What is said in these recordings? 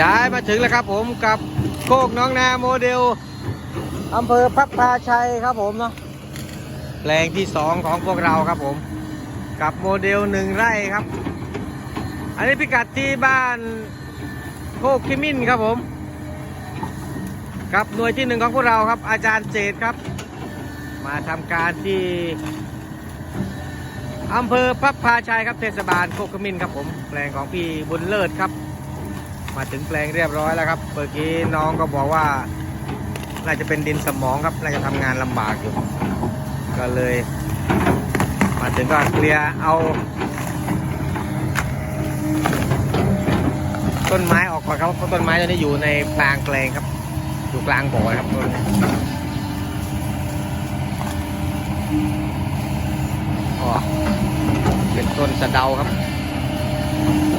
ย้ายมาถึงแล้วครับผมกับโคกน้องนาโมเดลอำเภอพักพาชัยครับผมเนาะแปลงที่สองของพวกเราครับผม กับโมเดลหนึ่งไร่ครับ อันนี้พิกัดที่บ้านโคกคิมินครับผมกับหน่วยที่หนึ่งของพวกเราครับ อาจารย์เจตครับ มาทำการที่อำเภอพับพาชัยครับเทศบาลโคกขมินครับผม แปลงของพี่บุญเลิศครับ มาถึงแปลงเรียบร้อยแล้วครับเมื่อกี้น้องก็บอกว่า น่าจะเป็นดินสมองครับ น่าจะทำงานลำบากอยู่ ก็เลย มาถึงก็เคลียร์เอา ต้นไม้ออกก่อนครับเพราะต้นไม้ตัวนี้อยู่ในกลางแปลงครับ อยู่กลางบ่อครับต้นเป็นต้นสะเดาครับ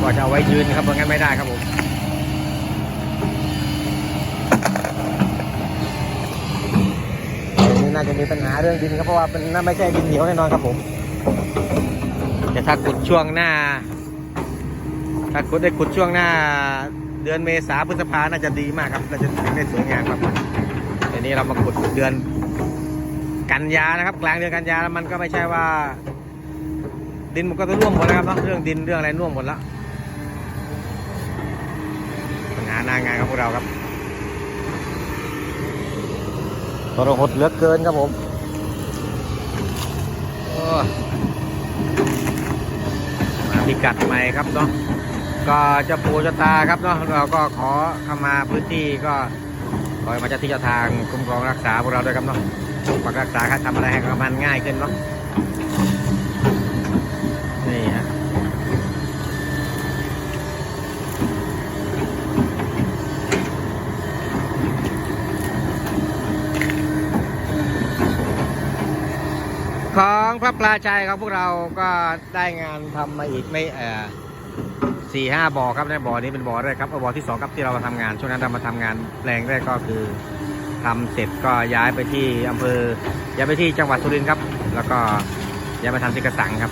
ก็จะเอาไว้ยืนครับเพราะงั้นไม่ได้ครับผม น่าจะมีปัญหาเรื่องดินครับเพราะว่าเป็นน่าไม่ใช่ดินเหนียวแน่นอนครับผม แต่ถ้าขุดช่วงหน้า ถ้าขุดได้ขุดช่วงหน้า เดือนเมษาพฤษภาน่าจะดีมากครับน่าจะได้สวยงามครับแต่นี้เรามาขุดเดือนกันยานะครับ กลางเดือนกันยาแล้วมันก็ไม่ใช่ว่า ดินมันก็จะร่วมหมดแล้วครับเนาะเรื่องดินเรื่องอะไรร่วมหมดแล้วปัญหาหนางานของพวกเราครับ ทรหดเหลือเกินครับผมมาพิกัดใหม่ครับเนาะก็เจะปูเจะตาครับเนาะเราก็ขอเข้ามาพื้นที่ก็ขอยมาจ้าที่เจ้าทางคุ้มครองรักษาพวกเราด้วยครับเนาะปกรักษาครับทำอะไรให้กับมันง่ายขึ้นเนาะ นี่ฮะ ข องพระปลาชัยของพวกเราก็ได้งานทำมาอีกไม่เออสี่ห้าบ่อครับในบ่อนี้เป็นบ่อแรกครับเอาบ่อที่สองครับที่เรามาทำงานช่วงนั้นเรามาทำงานแปลงแรกก็คือทำเสร็จก็ย้ายไปที่อำเภอย้ายไปที่จังหวัดสุรินทร์ครับ แล้วก็ย้ายมาทำที่กระสังครับ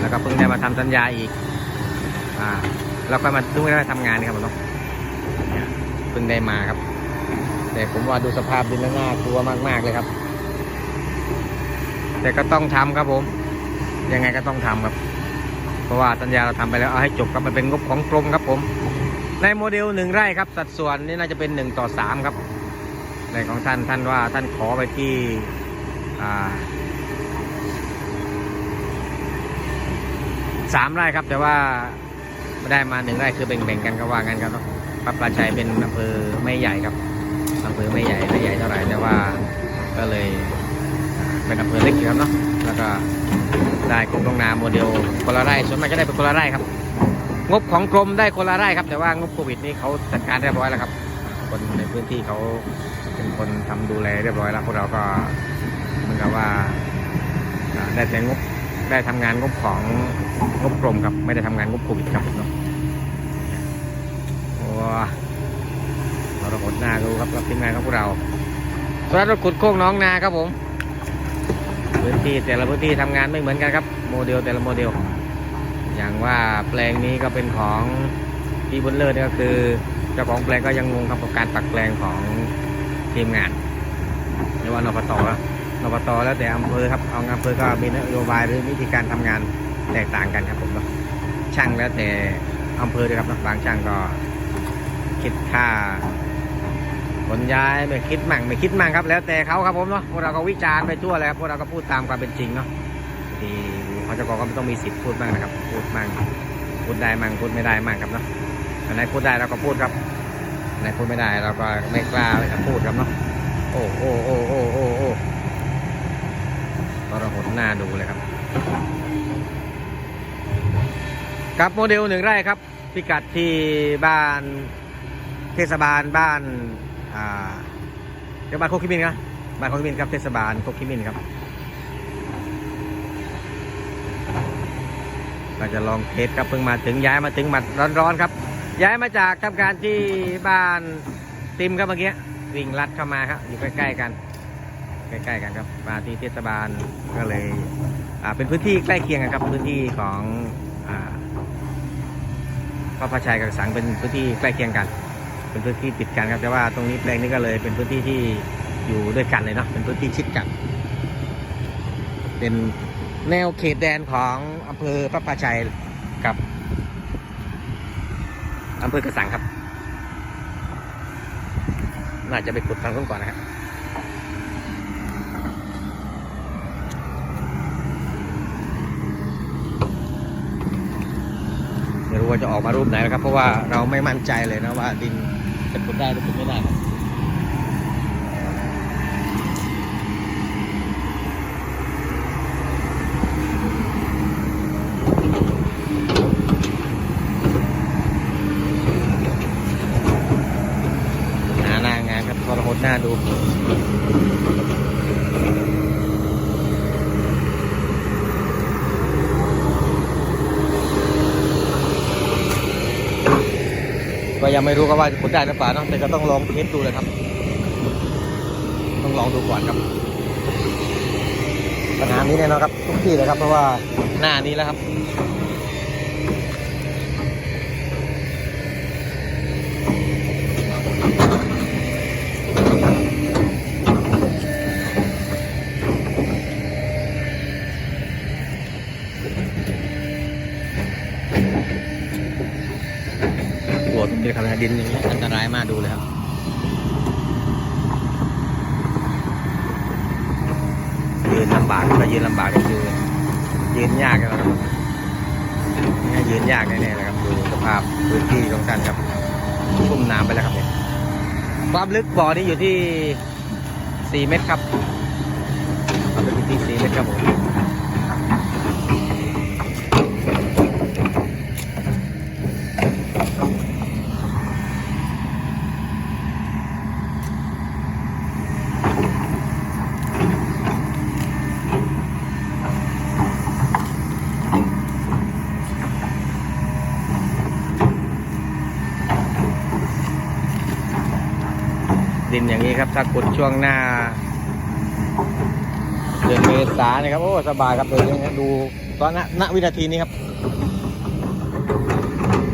แล้วก็เพิ่งได้มาทำสัญญาอีกอ่าแล้วก็มาเพิ่งได้มาทำงานครับผมเนาะเพิ่งได้มาครับ แต่ผมว่าดูสภาพดินแล้วน่ากลัวมากๆเลยครับ แต่ก็ต้องทำครับผม ยังไงก็ต้องทำครับ เพราะว่าสัญญาเราทำไปแล้วเอาให้จบครับมันเป็นงบของกรมครับผม ในโมเดลหนึ่งไร่ครับ สัดส่วนนี่น่าจะเป็นหนึ่งต่อสามครับ ในของท่านท่านว่าท่านขอไปที่สามไร่ครับ แต่ว่าไม่ได้มาหนึ่งไร่คือแบ่งๆกันก็ว่างั้นครับเนาะพระปราชัยเป็นอำเภอไม่ใหญ่ครับอำเภอไม่ใหญ่ไม่ใหญ่เท่าไหร่แต่ว่าก็เลย เป็นอำเภอเล็กอยู่ครับเนาะแล้วก็ได้กรมลงนาโมเดลคนละไร่ส่วนมากจะได้เป็นคนละไร่ครับ งบของกรมได้คนละไร่ครับ แต่ว่างบโควิดนี่เขาจัดการเรียบร้อยแล้วครับ คนในพื้นที่เขาเป็นคนทำดูแลเรียบร้อยแล้วพวกเราก็เหมือนกับว่าได้แต่งบได้ทำงานงบของงบกรมครับไม่ได้ทำงานงบโควิดครับเนาะโอ้เราหดหน้าดูครับรับทีมงานของพวกเราส่วนรถขุดโค้งน้องนาครับผม พื้นที่แต่ละพื้นที่ทำงานไม่เหมือนกันครับ โมเดลแต่ละโมเดล อย่างว่าแปลงนี้ก็เป็นของพี่บุญเลิศก็คือเจ้าของแปลงก็ยังงงครับกับการปักแปลงของทีมงานหรือว่านปตแล้วนปตแล้วแต่อำเภอครับเอาอำเภอก็มีนโยบายหรือวิธีการทำงานแตกต่างกันครับผมเนาะช่างแล้วแต่อำเภอด้วยครับบางช่างก็คิดค่า ขนย้ายไม่คิดมั่งไม่คิดมั่งครับ แล้วแต่เขาครับผมเนาะพวกเราก็วิจารณ์ไปทั่วเลยครับพวกเราก็พูดตามความเป็นจริงเนาะทีเขาจะบอกก็ต้องมีสิทธิ์พูดบ้างนะครับ พูดมั่งพูดได้มั่งพูดไม่ได้มั่งครับเนาะอันไหนพูดได้เราก็พูดครับอันไหนพูดไม่ได้เราก็ไม่กล้าเลยครับพูดครับเนาะโอ้โอ้โอ้โอ้โอ้โอ้ก็เราหดหน้าดูเลยครับกับโมเดลหนึ่งไร่ครับ พิกัดที่บ้านเทศบาลบ้าน อ่าเดี๋ยวบ้านโคกคิมินครับบ้านโคกคิมินครับเทศบาลโคกคิมินครับก็จะลองเทสครับเพิ่งมาถึงย้ายมาถึงหมัดร้อนๆครับ ย้ายมาจากทำการที่บ้านติมครับเมื่อกี้วิ่งลัดเข้ามาครับ อยู่ใกล้ๆกันใกล้ๆกันครับมาที่เทศบาลก็เลยเป็นพื้นที่ใกล้เคียงกันครับพื้นที่ของพระพชัยกับสังเป็นพื้นที่ใกล้เคียงกัน เป็นพื้นที่ติดกันครับแต่ว่าตรงนี้แปลงนี้ก็เลย เป็นพื้นที่ที่อยู่ด้วยกันเลยเนาะเป็นพื้นที่ชิดกัน เป็นแนวเขตแดนของอำเภอพระพาชัยกับอำเภอกระสังครับ น่าจะไปขุดทางนู้นก่อนนะครับไม่รู้ว่าจะออกมารูปไหนนะครับ เพราะว่าเราไม่มั่นใจเลยนะว่าดิน จะกดได้หรือขุดไม่ได้ครับหน้างานครับทรหดหน้าดู ก็ยังไม่รู้ก็ว่าจะได้หรือเปล่านะแต่ก็ต้องลองเทสดูเลยครับ ต้องลองดูก่อนครับ ปัญหานี้แน่นอนครับทุกที่เลยครับ เพราะว่าหน้านี้แล้วครับ ปว ดินอย่างนี้อันตรายมากดูเลยครับยืนลำบากก็ยืนลำบากก็คือยืนยากนครับนี่ยืนยากแน่ๆเลยครับดูสภาพพื้นที่ของท่านครับชุ่มน้ำไปแล้วครับเนี่ยความลึกบ่อนี้อยู่ที่ 4 เมตรครับความลึกที่ 4 เมตรครับผม อย่างนี้ครับถ้าขุดช่วงหน้าเดือนเมษาเนี่ยครับโอ้สบายครับเดินอย่างนี้ดูตอนณวินาทีนี้ครับ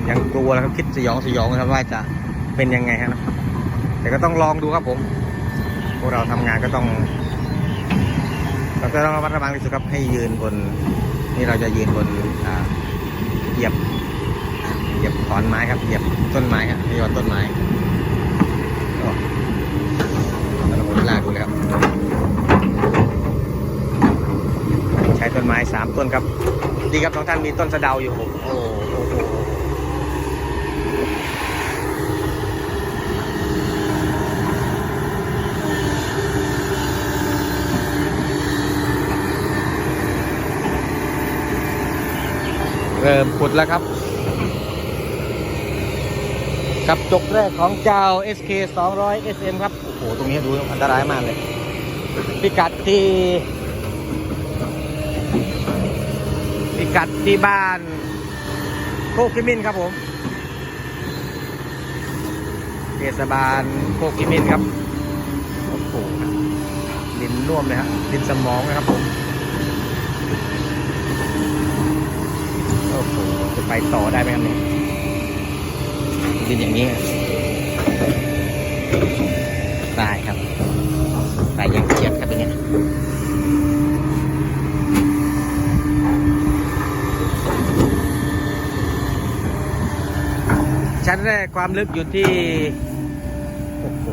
ยังกลัวแล้วครับคิดสยองสยองนะครับว่าจะเป็นยังไงครับแต่ก็ต้องลองดูครับผมพวกเราทำงานก็ต้องเราก็ต้องระมัดระวังที่สุดครับให้ยืนบน นี่เราจะยืนบนอ่าเหยียบเหยียบขอนไม้ครับเหยียบต้นไม้ครับไม่ยอดต้นไม้ เราหมุนลากดูเลยครับ ใช้ต้นไม้สามต้นครับ ดีครับท้องท่านมีต้นสะเดาอยู่ผมโอ้โหเริ่มขุดแล้วครับ กับจกแรกของเจ้า SK 200 SM ครับ โอ้โห ตรงนี้ดูอันตรายมากเลย พิกัดที่ พิกัดที่บ้านโคกิมินครับผมเทศบาลโคกิมินครับ โอ้โหดินน่วมเลยครับดินสมองนะครับผมโอ้โหจะไปต่อได้ไหมครับเนี่ย ดินอย่างนี้ตายครับตายอย่างเกียดครับเป็นไงชั้นแรกความลึกอยู่ที่โอ้โห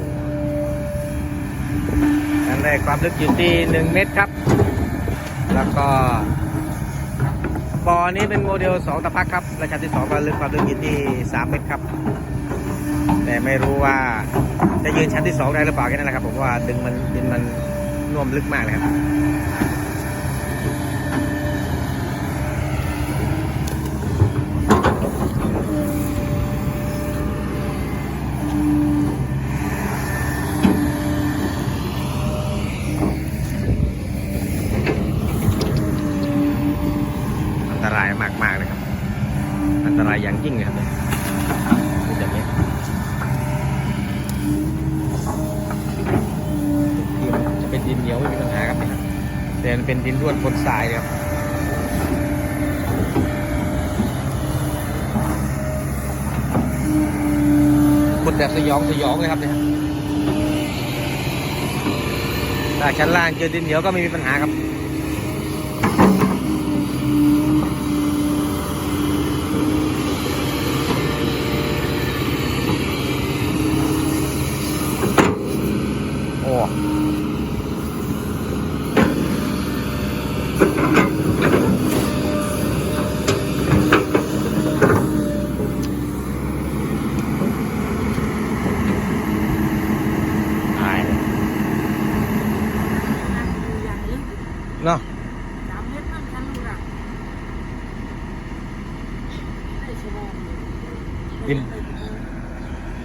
ชั้นแรกความลึกอยู่ที่หนึ่งเมตรครับ แล้วก็ อนนี้เป็นโมเดลสองตะพักครับและชั้นที่สองก็ลึกความลึกอยู่ที่สามเมตรครับ แต่ไม่รู้ว่าจะยืนชั้นที่สองได้หรือเปล่าแค่นั้นแหละครับ ผมว่าดึงมันดินมันน่วมลึกมากเลยครับ แต่นเป็นดินร่วนบนทรายครับขุดแบบสยองสยองเลยครับเนี่ยแต่ชั้นล่างเจอดินเหนียวก็ไม่มีปัญหาครับ เนาะสามเมตรนั่นกันลูกอะได้ชั่วโมงดิน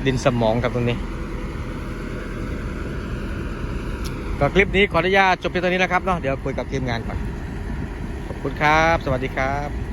ดินสมองครับตรงนี้ ก็คลิปนี้ขออนุญาตจบเพียงเท่านี้นะครับเนาะเดี๋ยวคุยกับทีมงานก่อน ขอบคุณครับ สวัสดีครับ